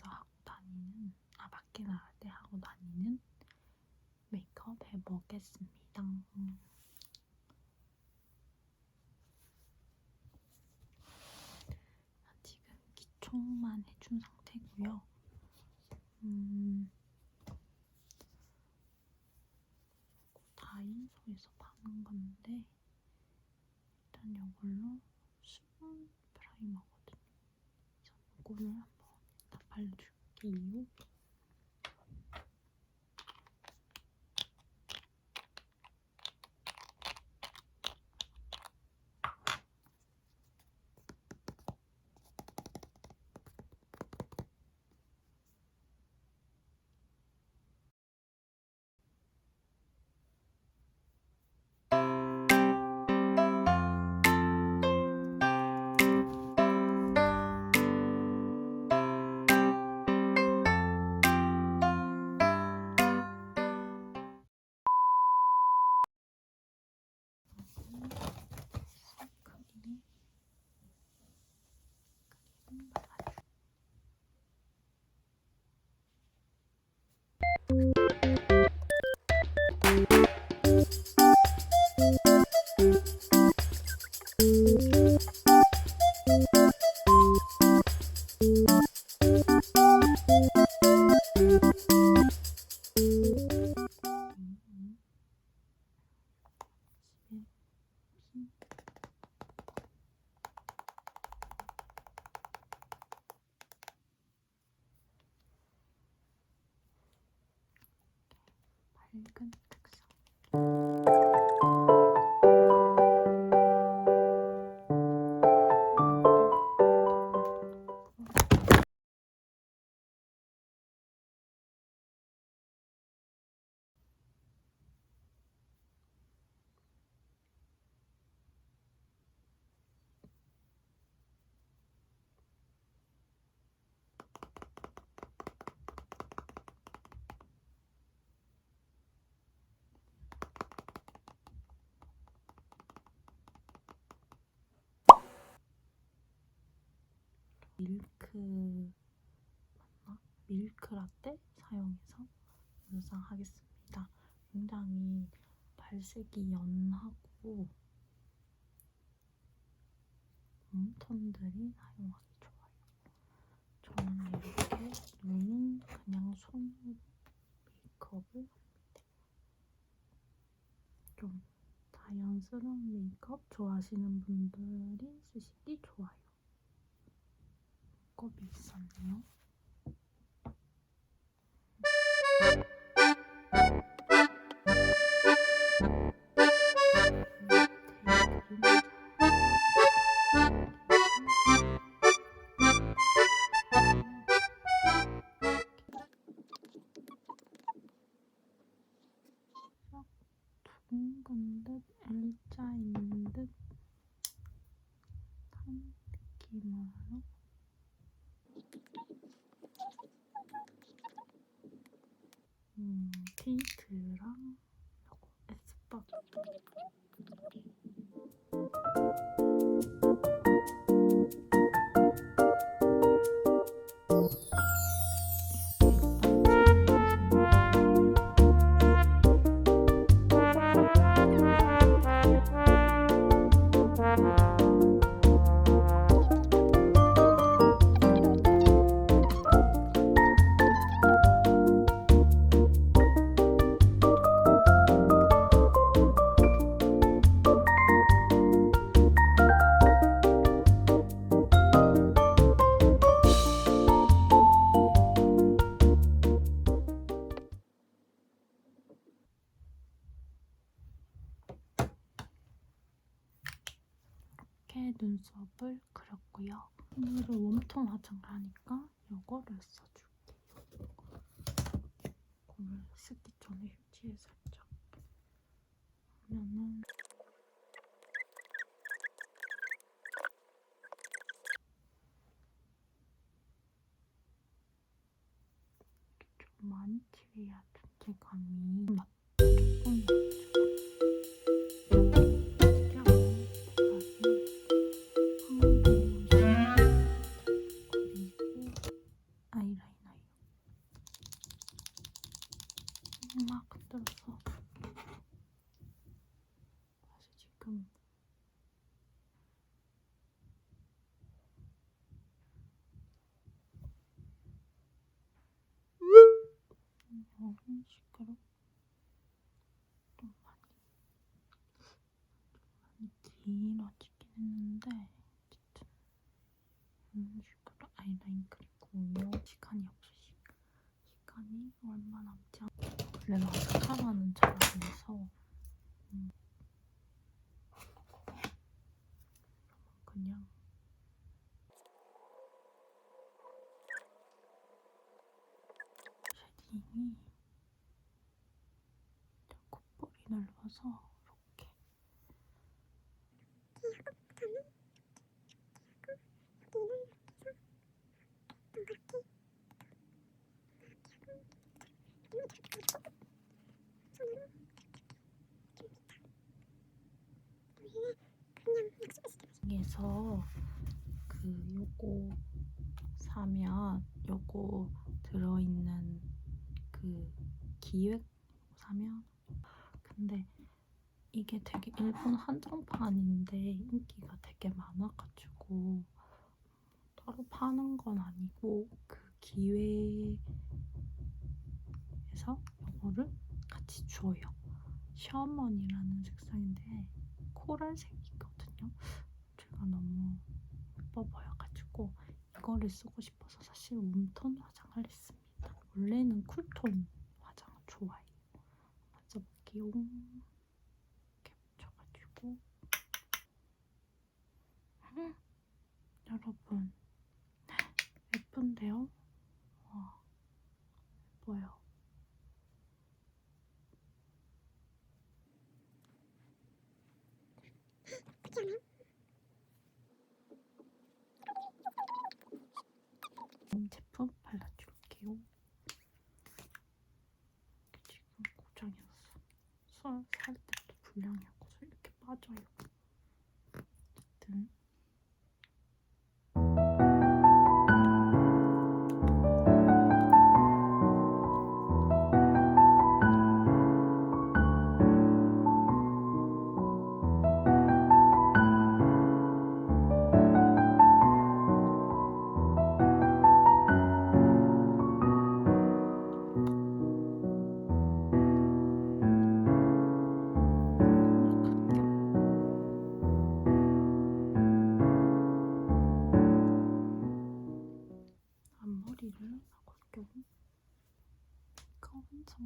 밖에서 하고 다니는, 아, 밖에 나갈 때 하고 다니는 메이크업 해보겠습니다. 지금 기초만 해준 상태고요. 음, 다이소에서 파는 건데 일단 이걸로 수분 프라이머거든요. 이거를 발라줄게요. open. 밀크 맞나? 밀크 라떼 사용해서 영상하겠습니다. 굉장히 발색이 연하고 웜톤들이 사용하기 좋아요. 저는 이렇게 눈은 그냥 손 메이크업을 합니다. 좀 자연스러운 메이크업 좋아하시는 분들이 쓰시기 좋아요. 컵이 있었네요. 느낌으로 음, 케이트랑 에스쁘 눈썹을 그렸고요. 오늘은 웜톤 화장을 하니까 이거를 써줄게요. 오늘 쓰기 전에 휴지에 살짝 하면은 좀 많이 칠해야 존재감이 이런 식으로 좀 많이 좀 많이 길어지긴 했는데 어쨌든 이런 식으로 아이라인 그리고요. 시간이 없으시니까. 시간이 얼마 남지 않 원래 마스카라는 잘 안 해서 음. 그냥 쉐딩이 콧볼이 넓어서 이렇게. 에서 그 요거 사면 요거 들어있는 그 기획 사면 근데 일본 한정판인데 인기가 되게 많아가지고 따로 파는 건 아니고 그 기회에서 요거를 같이 줘요. 셔먼이라는 색상인데 코랄색이거든요. 제가 너무 예뻐 보여가지고 이거를 쓰고 싶어서 사실 웜톤 화장을 했습니다. 원래는 쿨톤 화장을 좋아해요. 만져볼게요. 이렇게 묻혀가지고 음, 여러분 예쁜데요? 工作